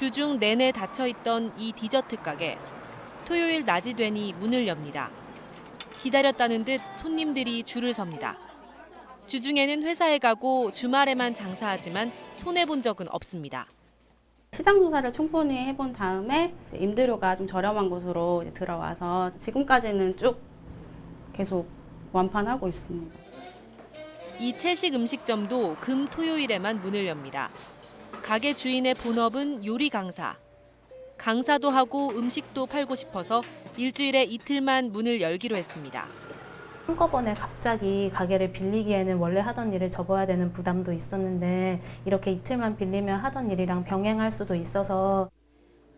주중 내내 닫혀 있던 이 디저트 가게. 토요일 낮이 되니 문을 엽니다. 기다렸다는 듯 손님들이 줄을 섭니다. 주중에는 회사에 가고 주말에만 장사하지만 손해 본 적은 없습니다. 시장 조사를 충분히 해본 다음에 임대료가 좀 저렴한 곳으로 들어와서 지금까지는 쭉 계속 완판하고 있습니다. 이 채식 음식점도 금 토요일에만 문을 엽니다. 가게 주인의 본업은 요리 강사. 강사도 하고 음식도 팔고 싶어서 일주일에 이틀만 문을 열기로 했습니다. 한꺼번에 갑자기 가게를 빌리기에는 원래 하던 일을 접어야 되는 부담도 있었는데 이렇게 이틀만 빌리면 하던 일이랑 병행할 수도 있어서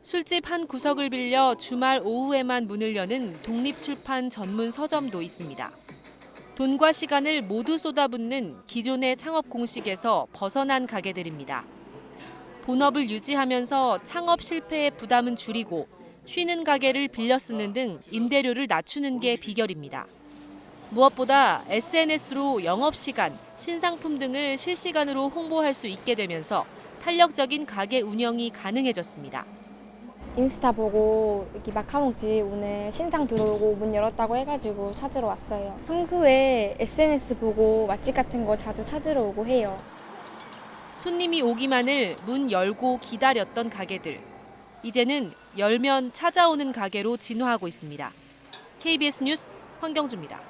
술집 한 구석을 빌려 주말 오후에만 문을 여는 독립출판 전문 서점도 있습니다. 돈과 시간을 모두 쏟아붓는 기존의 창업 공식에서 벗어난 가게들입니다. 본업을 유지하면서 창업 실패의 부담은 줄이고 쉬는 가게를 빌려 쓰는 등 임대료를 낮추는 게 비결입니다. 무엇보다 SNS로 영업시간, 신상품 등을 실시간으로 홍보할 수 있게 되면서 탄력적인 가게 운영이 가능해졌습니다. 인스타 보고 이렇게 마카롱집 오늘 신상 들어오고 문 열었다고 해가지고 찾으러 왔어요. 평소에 SNS 보고 맛집 같은 거 자주 찾으러 오고 해요. 손님이 오기만을 문 열고 기다렸던 가게들. 이제는 열면 찾아오는 가게로 진화하고 있습니다. KBS 뉴스 황경주입니다.